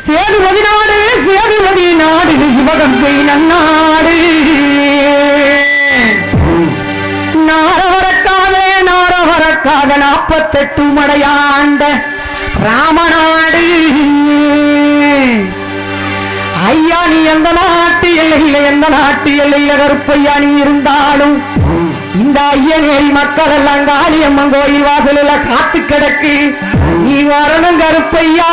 சேதுபதி நாடு சேதுபதி நாடு சிவகங்கை நன்னாடு. நாரவரக்காக நாரவரக்காக நாற்பத்தெட்டு மடையாண்ட ராமநாடு. ஐயா நீ எந்த நாட்டு எல்லை எந்த நாட்டு எல்லை கருப்பையா நீ இருந்தாலும் இந்த ஐயன்கள் மக்கள் எல்லாம் காளியம்மன் கோயில் வாசலில் காத்து கிடக்கு. நீ வரணும் கருப்பையா.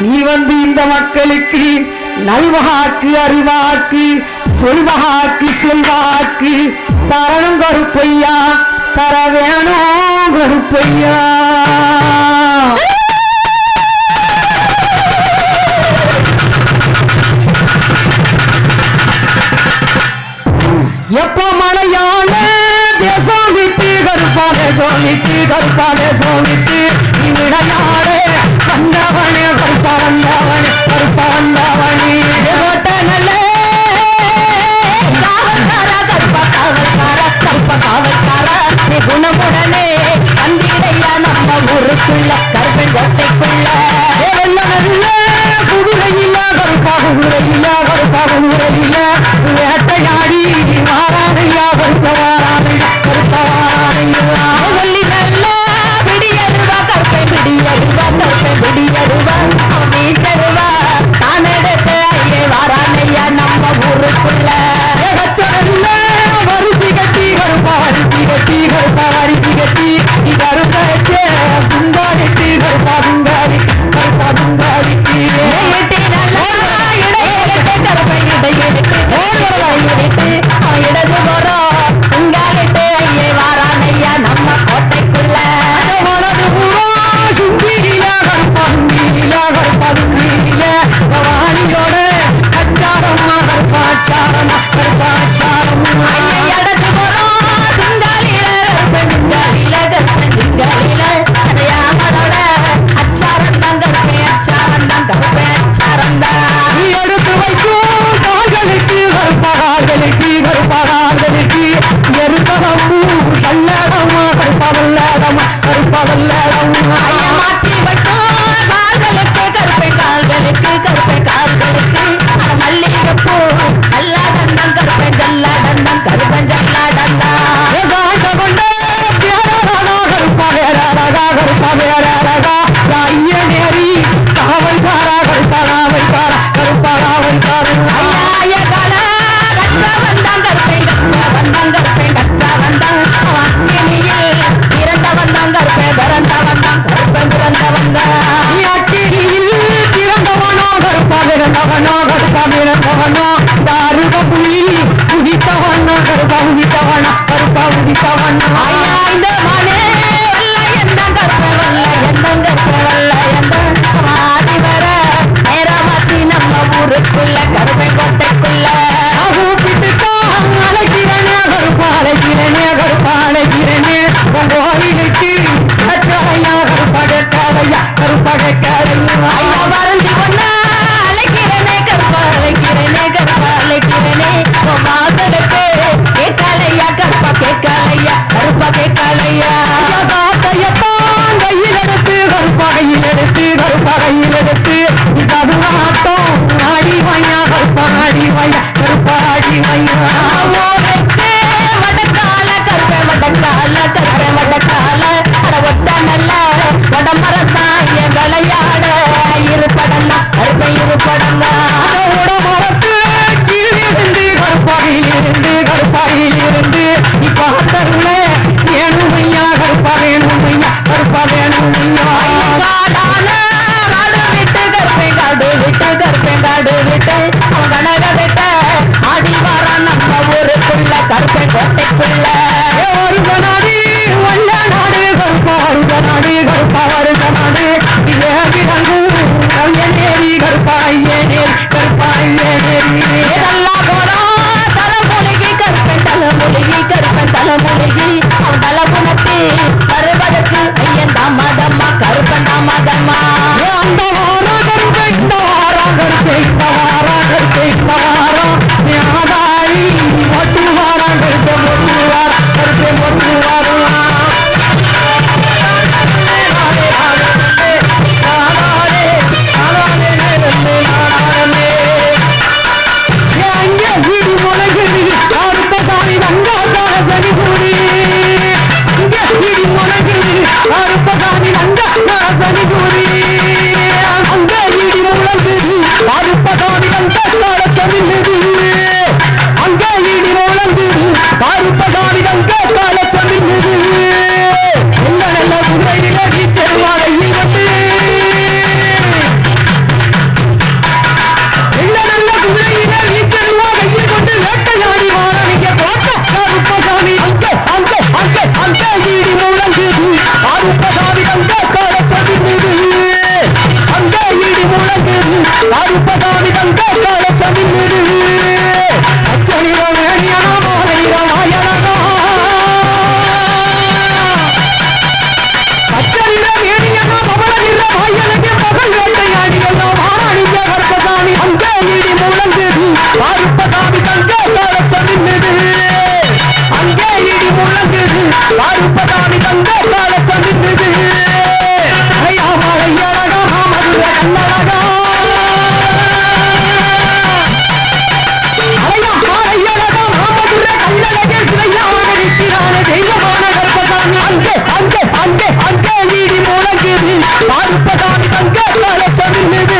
நீ வந்து இந்த மக்களுக்கு நல்வாக்கு அறிவாக்கு சொல்வாக்கு செல்வாக்கு தரணும் கருப்பையா. தர வேணும் கருப்பையா. love. தவனோ கருப்பாமீன தவனோ தாருக புலி உதித்தவனோ கருப்பா உதித்தவனா கருப்பா உதித்தவனா ஐயா இந்த மாலே அங்கே அங்கே அங்கே அங்கே வீடு முழங்குது பார்ப்பதாம் தங்க கலச்சமில்லுது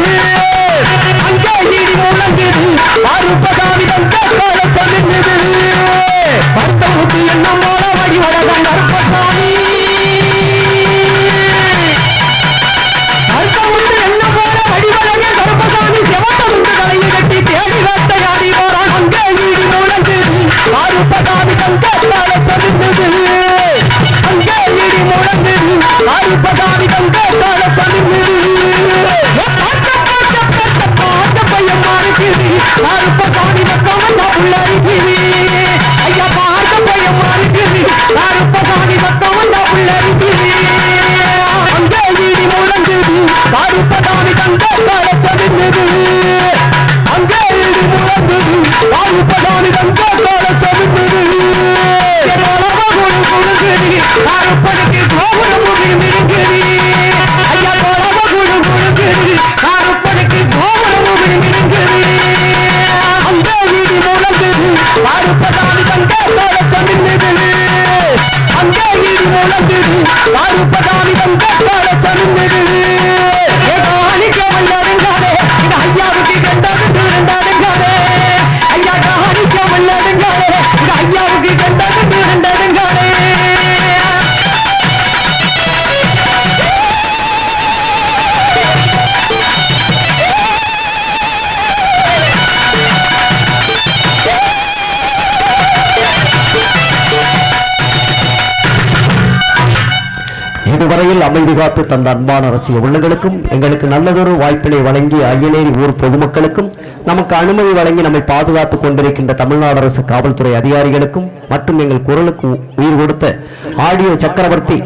பார்ப்பதாமி தங்க காலச்சமின் மீது கோபுரம் மிருங்குது ஐயா கொலவ குழு குழுங்குது அறுப்பனுக்கு கோபுரம் மிருங்குது அங்கே இடி முழங்குது. பார்ப்பதாமி தங்க காலச்சமின் மீது அங்கே இடி முழங்குது பார்ப்பதாமி தங்க காலச்சமின் மீது இந்த ஐயாவுக்கு கண்டாது இருந்தாருங்க இதுவரையில் அமைதி காத்து தந்த அன்பான ரசிக உள்ளங்களுக்கும் எங்களுக்கு நல்லதொரு வாய்ப்பினை வழங்கி ஐயனேரி ஊர் பொதுமக்களுக்கும் நமக்கு அனுமதி வழங்கி நம்மை பாதுகாத்துக் கொண்டிருக்கின்ற தமிழ்நாடு அரசு காவல்துறை அதிகாரிகளுக்கும் மற்றும் எங்கள் குரலுக்கு உயிர் கொடுத்த ஆடியோ சக்கரவர்த்தி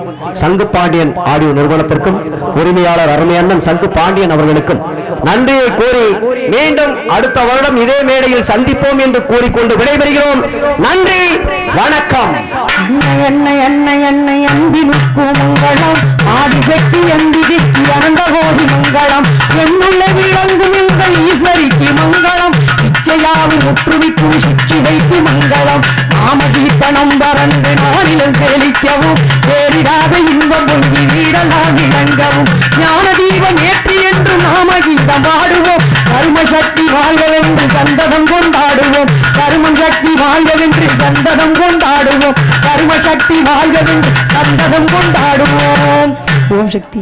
சங்கு பாண்டியன் ஆடியோ நிறுவனத்திற்கும் உரிமையாளர் அருமையண்ணன் சங்கு பாண்டியன் அவர்களுக்கும் நன்றியை கூறி மீண்டும் அடுத்த வருடம் இதே மேடையில் சந்திப்போம் என்று கூறிக்கொண்டு விடைபெறுகிறோம். நன்றி வணக்கம். அன்னை அன்னை அன்னை அன்னை அன்பினுக்கும் உங்களும் ஆதிசக்தி அம்பிகைக்கு அனந்த போது மங்களம். என்னுள்ள விளங்கும் உங்கள் ஈஸ்வரிக்கு மங்களம். இச்சையாவும் முற்றுவிக்கும் சிற்றிடைக்கு மங்களம். நாமதீர்த்தனம் பறந்து நாளிலும் செழிக்கவும். வேறிடாத இன்பம் பொங்கி வீடலாம் விளங்கவும் ஞான தீபம் ஏற்றி என்று நாமகீதம் பாடுவோம். கர்ம சக்தி வாழ்வென்று சந்ததம் கொண்டாடுவோம். கர்மம் சக்தி வாழ்வென்று சந்ததம் கொண்டாடுவோம். கர்ம சக்தி வாழ்வென்று சந்ததம் கொண்டாடுவோம். ஓம் சக்தி